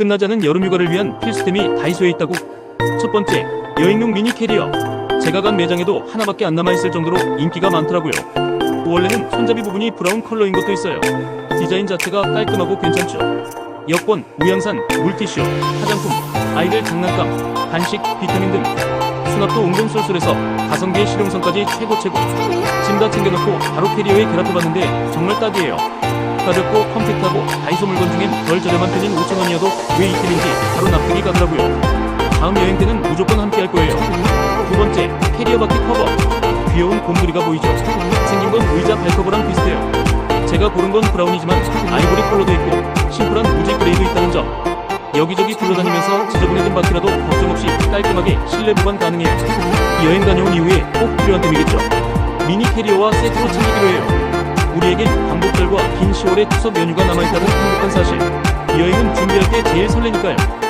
않은 여름휴가를 위한 필수템이 다이소에 있다고. 첫 번째, 여행용 미니 캐리어. 제가 간 매장에도 하나밖에 안 남아있을 정도로 인기가 많더라고요. 원래는 손잡이 부분이 브라운 컬러인 것도 있어요. 디자인 자체가 깔끔하고 괜찮죠. 여권, 우양산, 물티슈, 화장품, 아이들 장난감, 간식, 비타민 등 수납도 은근 쏠쏠해서 가성비의 실용성까지 최고 최고. 짐 다 챙겨놓고 바로 캐리어에 결합해 봤는데 정말 딱이에요. 가볍고 컴팩트하고 다이소 물건 중엔 덜 저렴한 편인 5,000원이어도 왜 이템인지 바로 납득이 가더라고요. 다음 여행 때는 무조건 함께 할 거예요. 두 번째, 캐리어 바퀴 커버. 귀여운 곰돌이가 보이죠? 생긴 건 의자 발커버랑 비슷해요. 제가 고른 건 브라운이지만 아이보리 컬러도 있고 심플한 무지 그레이도 있다는 점. 여기저기 굴러다니면서 지저분해진 바퀴라도 걱정 없이 깔끔하게 실내 보관 가능해요. 여행 다녀온 이후에 꼭 필요한 템이겠죠. 미니 캐리어와 세트로 챙기기로 해요. 우리에겐 광복절과 긴 10월의 추석 연휴가 남아있다는 행복한 사실. 여행은 준비할 때 제일 설레니까요.